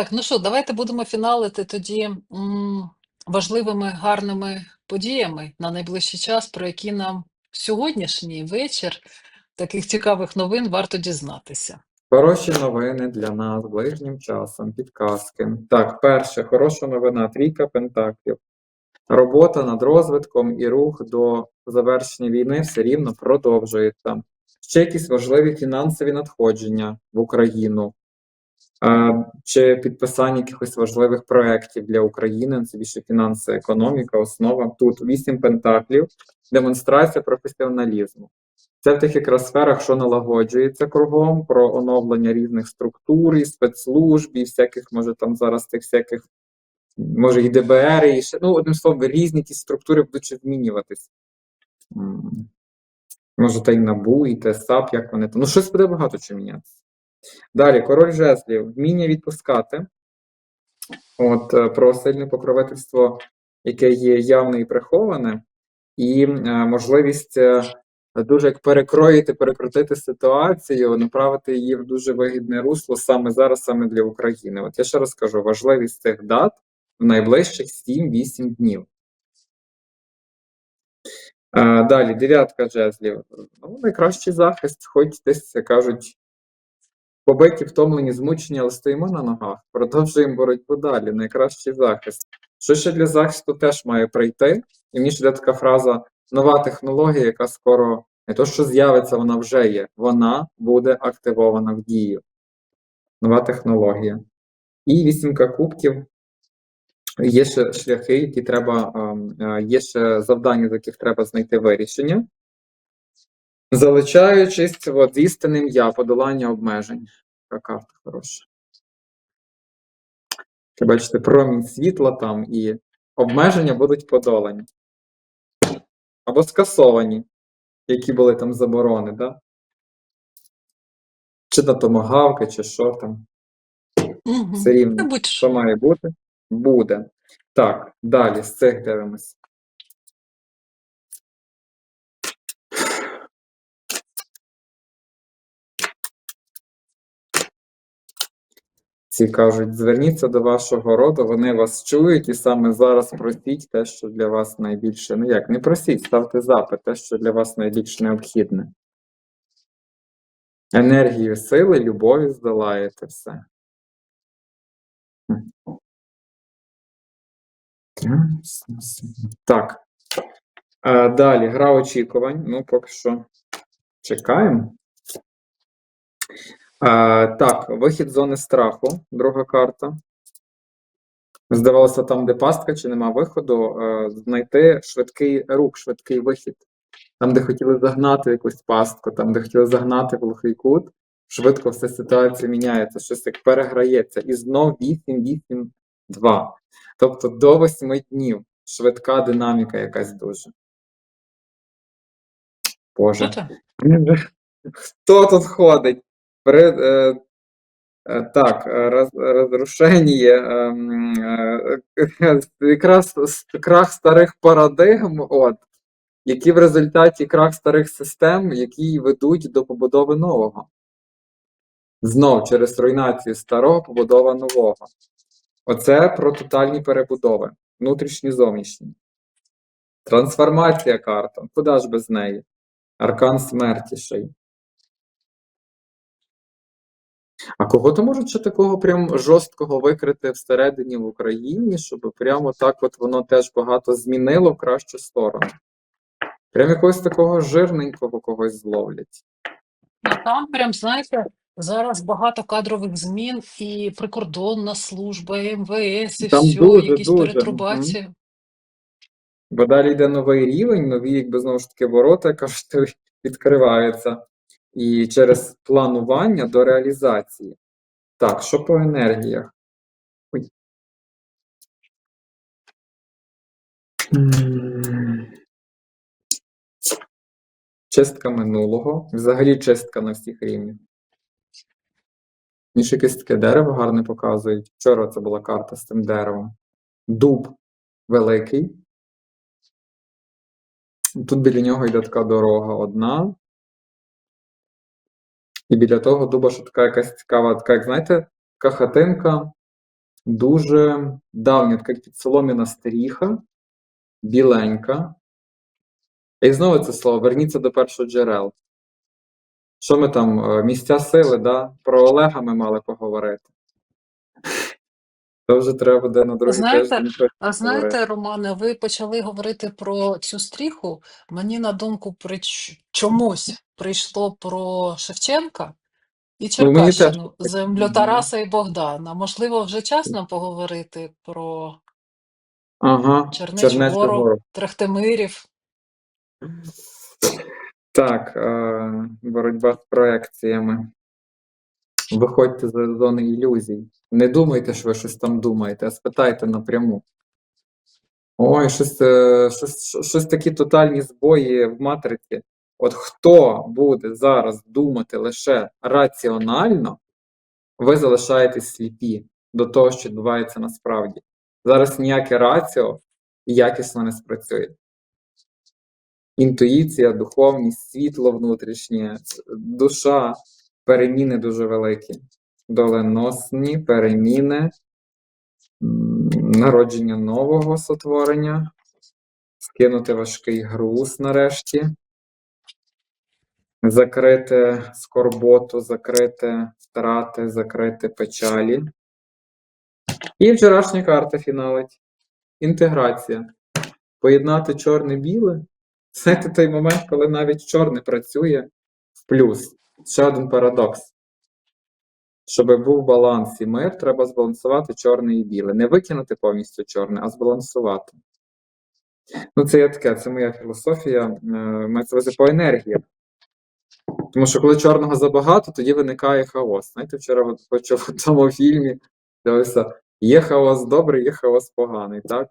Так, ну що, давайте будемо фіналити тоді важливими гарними подіями на найближчий час, про які нам сьогоднішній вечір таких цікавих новин варто дізнатися. Хороші новини для нас ближнім часом, підказки. Так, перше, хороша новина, трійка пентаклів. Робота над розвитком і рух до завершення війни все рівно продовжується. Ще якісь важливі фінансові надходження в Україну, чи підписання якихось важливих проєктів для України. Це більше фінанси, економіка, основа. Тут вісім пентаклів, демонстрація професіоналізму. Це в тих якраз сферах, що налагоджується кругом, про оновлення різних структур, і спецслужб, і всяких, може, там зараз тих всяких, може, і ДБР, і ще, ну, одним словом, різні ті структури будуть ще змінюватись. Може, та й НАБУ, і ТСАП, як вони там. Ну, щось буде багато чим мінятися. Далі, король жезлів, вміння відпускати. От, е, про сильне покровительство, яке є явне і приховане, і е, можливість е, дуже як перекроїти, перекрутити ситуацію, направити її в дуже вигідне русло саме зараз, саме для України. От я ще раз кажу, важливість цих дат в найближчих 7-8 днів. Е, Далі, дев'ятка жезлів. Ну, найкращий захист, хоч десь кажуть, побиті, втомлені, змучені, але стоїмо на ногах, продовжуємо боротьбу далі. Найкращий захист. Що ще для захисту теж має прийти? І мені ще йде така фраза нова технологія, яка скоро не то, що з'явиться, вона вже є. Вона буде активована в дію. Нова технологія. І вісімка кубків. Є ще шляхи, які треба, ем, е, є ще завдання, з яких треба знайти вирішення. Залучаючись от, істинним я, подолання обмежень. Така карта хороша. Ти бачите, промінь світла там і обмеження будуть подолані. Або скасовані, які були там заборони, да? Чи на томагавки, чи що там. Угу. Все рівно, що має бути, буде. Так, далі з цих дивимось. Ці кажуть, зверніться до вашого роду, вони вас чують, і саме зараз просіть те, що для вас найбільше. Ну як, не просіть, ставте запит, те, що для вас найбільш необхідне. Енергію сили, любові здолаєте все. Так. Е, Далі, гра очікувань. Ну, поки що чекаємо. Так, вихід з зони страху, друга карта. Здавалося, там, де пастка, чи нема виходу, е, знайти швидкий рух, швидкий вихід. Там, де хотіли загнати якусь пастку, там, де хотіли загнати в глухий кут, швидко вся ситуація міняється, щось як переграється. І знов 8-8-2. Тобто до 8 днів. Швидка динаміка якась дуже. Боже. Хто тут ходить? При, е, е, так, е, роз, розрушення, якраз крах старих парадигм, от, які в результаті крах старих систем, які ведуть до побудови нового. Знов через руйнацію старого побудова нового. Оце про тотальні перебудови, внутрішні зовнішні. Трансформація карта. Куди ж без неї? Аркан смерті ще й. А кого то можуть ще такого прям жорсткого викрити всередині в Україні, щоб прямо так от воно теж багато змінило в кращу сторону? Прям якогось такого жирненького когось зловлять. Ну, там прям, знаєте, зараз багато кадрових змін і прикордонна служба, і МВС, і Там все, дуже, якісь дуже, перетрубації. Бо далі йде новий рівень, нові, якби знову ж таки, ворота, кажуть, відкриваються. І через планування до реалізації. Так, що по енергіях? Ой. Чистка минулого. Взагалі чистка на всіх рівнях. Ще якесь таке дерево гарне показують. Вчора це була карта з цим деревом. Дуб великий. Тут біля нього йде така дорога одна. І біля того дуба, що така якась цікава, така, як знаєте, така хатинка дуже давня, така як підсолом'яна стріха, біленька. І знову це слово, верніться до першого джерел. Що ми там, е, місця сили, да? Про Олега ми мали поговорити. То вже треба буде на другий Знаєте, тиждень. А знаєте, Романе, ви почали говорити про цю стріху. Мені на думку прич... чомусь прийшло про Шевченка і Ну, Черкащину, землю Тараса і Богдана. Можливо, вже час нам поговорити про Ага, гору. Трехтимирів. Так, е, боротьба з проекціями. Виходьте з зони ілюзій. Не думайте, що ви щось там думаєте, а спитайте напряму. Ой, щось, е, щось, щось, такі тотальні збої в матриці. От хто буде зараз думати лише раціонально, ви залишаєтесь сліпі до того, що відбувається насправді. Зараз ніяке раціо якісно не спрацює. Інтуїція, духовність, світло внутрішнє, душа, переміни дуже великі. Доленосні переміни, народження нового сотворення, скинути важкий груз нарешті, закрити скорботу, закрити втрати, закрити печалі. І вчорашня карта фіналить. Інтеграція. Поєднати чорне-біле. Знаєте, той момент, коли навіть чорне працює в плюс. Ще один парадокс. Щоб був баланс і мир, треба збалансувати чорне і біле. Не викинути повністю чорне, а збалансувати. Ну, це є таке, це моя філософія. е, Мається по енергіях. Тому що коли чорного забагато, тоді виникає хаос. Знаєте, вчора почув у тому фільмі, дивився, є хаос добрий, є хаос поганий, так?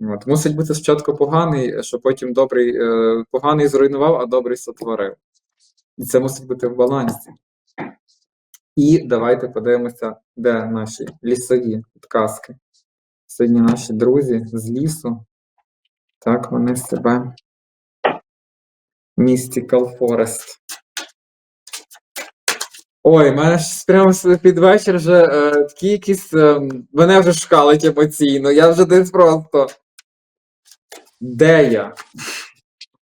От. Мусить бути спочатку поганий, щоб потім добрий, е, поганий зруйнував, а добрий сотворив. І це мусить бути в балансі. І давайте подивимося, де наші лісові підказки. Сьогодні наші друзі з лісу. Так, вони себе. Mystical Forest. Ой, мене ж прямо під вечір вже е, такі якісь. Е, мене вже шкалить емоційно. Я вже десь просто. Де я?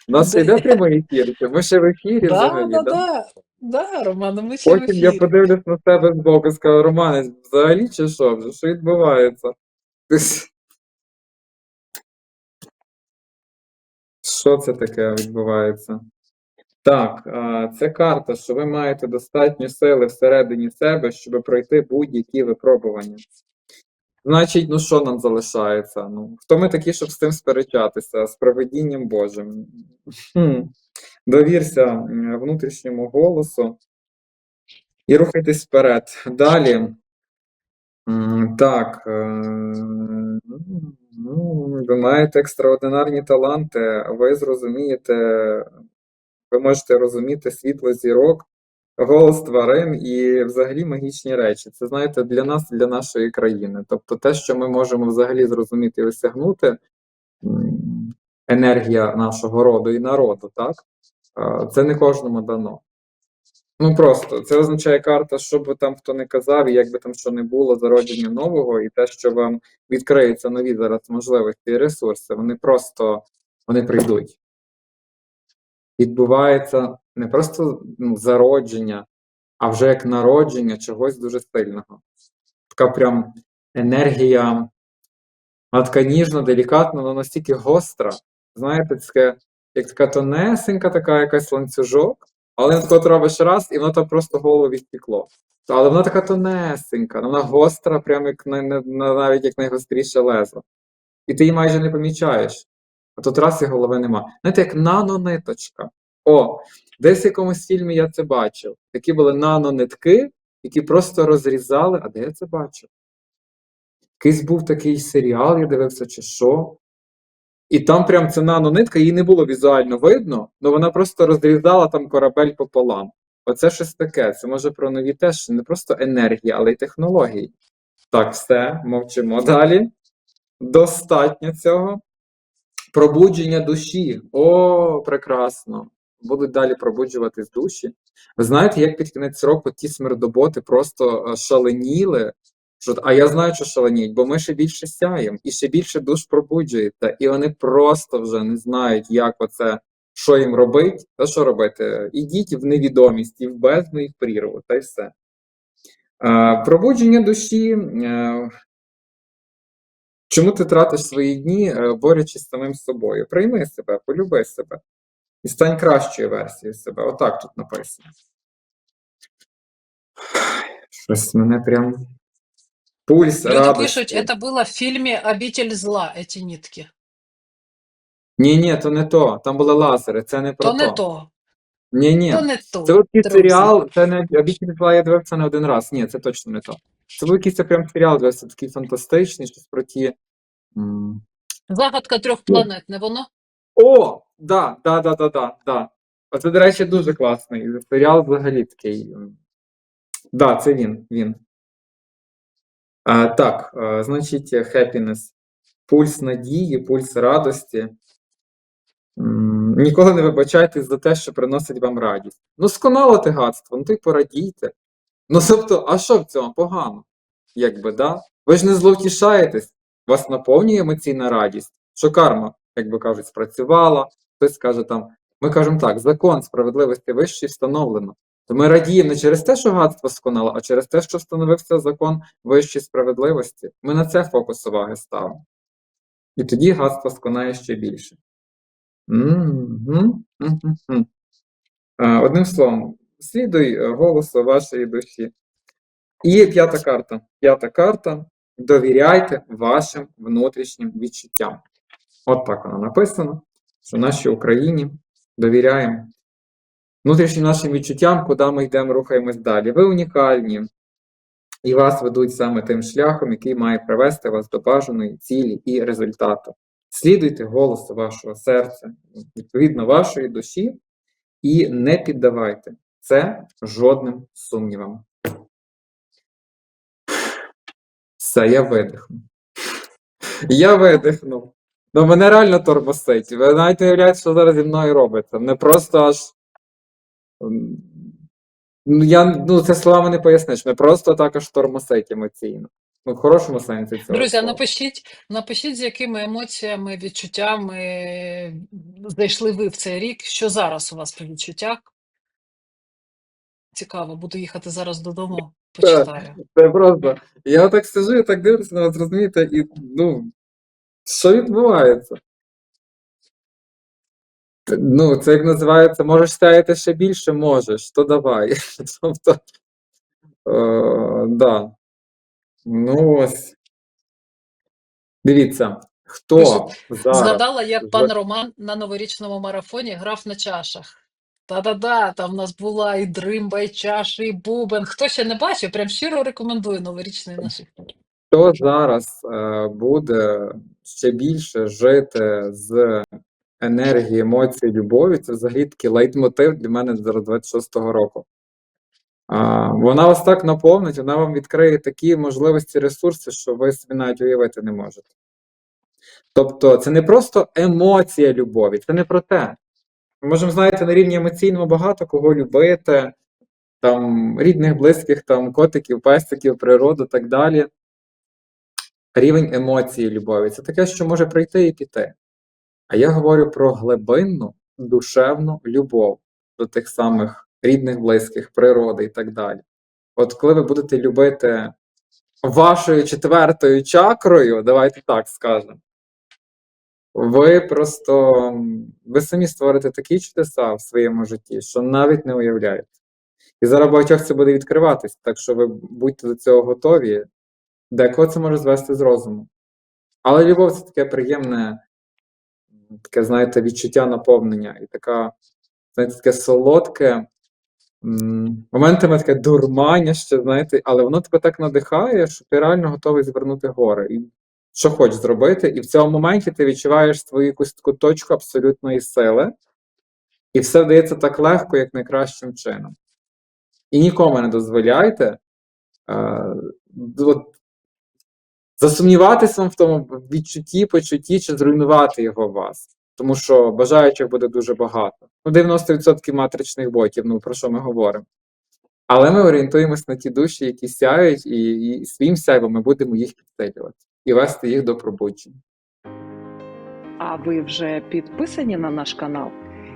У нас Де йде прямий ефір? Ми ще в ефірі взагалі, да, да? да, да, Романе, ми ще в Потім я подивлюсь на себе збоку і скажу, Романе, взагалі чи що вже? Що відбувається? Що це таке відбувається? Так, це карта, що ви маєте достатньо сили всередині себе, щоб пройти будь-які випробування. Значить, ну що нам залишається? Ну, хто ми такі, щоб з тим сперечатися? З проведінням Божим. Хм. Довірся внутрішньому голосу і рухайтесь вперед. Далі. Так. е, ну, Ви маєте екстраординарні таланти, ви зрозумієте, ви можете розуміти світло зірок, голос тварин і взагалі магічні речі. Це, знаєте, для нас, для нашої країни. Тобто те, що ми можемо взагалі зрозуміти і осягнути, енергія нашого роду і народу, так? Це не кожному дано. Ну просто це означає карта, що би там хто не казав, і як би там що не було, зародження нового, і те, що вам відкриються нові зараз можливості і ресурси, вони просто вони прийдуть. Відбувається не просто ну, зародження, а вже як народження чогось дуже сильного. Така прям енергія, вона така ніжна, делікатна, вона настільки гостра. Знаєте, таке, як така тонесенька, така якась ланцюжок, але ти робиш раз, і воно там просто голову відтекло. Але вона така тонесенька, вона гостра, прямо як на, на- навіть як найгостріше лезо. І ти її майже не помічаєш. А тут раз і голови нема. Знаєте, як нанониточка. О, десь в якомусь фільмі я це бачив. Такі були нанонитки, які просто розрізали. А де я це бачив? Якийсь був такий серіал, я дивився, чи що. І там прям ця нанонитка, її не було візуально видно, але вона просто розрізала там корабель пополам. Оце щось таке. Це може про нові теж не просто енергія, але й технології. Так, все, мовчимо далі. Достатньо цього. Пробудження душі. О, прекрасно. Будуть далі пробуджуватись душі. Ви знаєте, як під кінець року ті смердоботи просто е, шаленіли, Що, а я знаю, що шаленіють, бо ми ще більше сяємо, і ще більше душ пробуджуєте, і вони просто вже не знають, як оце, що їм робити, та що робити. Ідіть в невідомість, і в бездну, і в прірву, та й все. Е, пробудження душі. Е, чому ти тратиш свої дні, е, борючись з самим собою? Прийми себе, полюби себе І стань кращою версією себе. Отак тут написано. Щось мене прям. Пульс, Люди радості. пишуть, это было в фильме «Обитель зла», эти нитки. Ні, ні, то не то. Там були лазери, це не про То не то, Ні, ні. то не то. Це був якийсь друзі. серіал, це не обічний зла, я дивився не один раз. Ні, це точно не то. Це був якийсь прям серіал, дивився, такий фантастичний, щось про ті. м, Загадка трьох планет, не воно? О! Да, да, да, да, да, да. Оце, до речі, дуже класний. Серіал взагалі такий. м, Да, це він. він. А, так, а, значить, happiness. Пульс надії, пульс радості. М, Ніколи не вибачайтесь за те, що приносить вам радість. Ну, сконало те гадство, ну то й порадійте. Ну, тобто, а що в цьому погано? Якби, да? Ви ж не зловтішаєтесь, вас наповнює емоційна радість, що карма, як би кажуть, спрацювала. Хтось каже там, ми кажемо так, закон справедливості вищий встановлено. То ми радіємо не через те, що гадство сконало, а через те, що встановився закон вищої справедливості. Ми на це фокус уваги ставимо. І тоді гадство сконає ще більше. Одним словом, слідуй е, голосу вашої душі. І п'ята карта. П'ята карта. Довіряйте вашим внутрішнім відчуттям. От так вона написано, що нашій Україні довіряємо внутрішнім нашим відчуттям, куди ми йдемо, рухаємось далі. Ви унікальні, і вас ведуть саме тим шляхом, який має привести вас до бажаної цілі і результату. Слідуйте голосу вашого серця, відповідно вашої душі, і не піддавайте це жодним сумнівам. Все, я видихну. Я видихнув. Ну, мене реально торбосить. Ви навіть не уявляєте, що зараз зі мною робиться. Мене просто аж. Ну, я, ну, це словами не поясниш. Мене просто також тормосить емоційно. Ну, в хорошому сенсі цього. Друзі, а слова. напишіть, напишіть, з якими емоціями, відчуттями зайшли ви в цей рік. Що зараз у вас по відчуттях? Цікаво, буду їхати зараз додому, почитаю. Це просто. Я так сижу, я так дивлюся на вас, розумієте, і ну, що відбувається? Ну, це як називається, можеш ставити ще більше, можеш, то давай. Тобто, е, да. Ну ось. Дивіться, хто зараз. Згадала, як пан Роман на новорічному марафоні грав на чашах. Та-да-да, там в нас була і дримба, і чаші, і бубен. Хто ще не бачив, прям щиро рекомендую новорічний наш. Хто зараз е, буде ще більше жити з енергії, емоцій, любові, це взагалі такий лейтмотив для мене з 26-го року. Вона вас так наповнить, вона вам відкриє такі можливості, ресурси, що ви собі навіть уявити не можете. Тобто, це не просто емоція любові, це не про те. Ми можемо, знаєте, на рівні емоційному багато кого любити, там рідних, близьких, там котиків, пестиків, природу, так далі. Рівень емоції любові це таке, що може прийти і піти. А я говорю про глибинну душевну любов до тих самих рідних, близьких, природи і так далі. От коли ви будете любити вашою четвертою чакрою, давайте так скажемо, ви просто ви самі створите такі чудеса в своєму житті, що навіть не уявляєте. І зараз багатьох це буде відкриватись, так що ви будьте до цього готові. Декого це може звести з розуму. Але любов це таке приємне, таке, знаєте, відчуття наповнення і така, знаєте, таке солодке, моментами таке дурмання ще, знаєте, але воно тебе так надихає, що ти реально готовий звернути гори. І що хочеш зробити, і в цьому моменті ти відчуваєш свою якусь таку точку абсолютної сили, і все вдається так легко, як найкращим чином. І нікому не дозволяйте е, от, засумніватися в тому відчутті, почутті чи зруйнувати його у вас. Тому що бажаючих буде дуже багато. Ну, 90% матричних ботів, ну про що ми говоримо? Але ми орієнтуємось на ті душі, які сяють, і, і своїм сяйвом ми будемо їх підсилювати і вести їх до пробудження. А ви вже підписані на наш канал?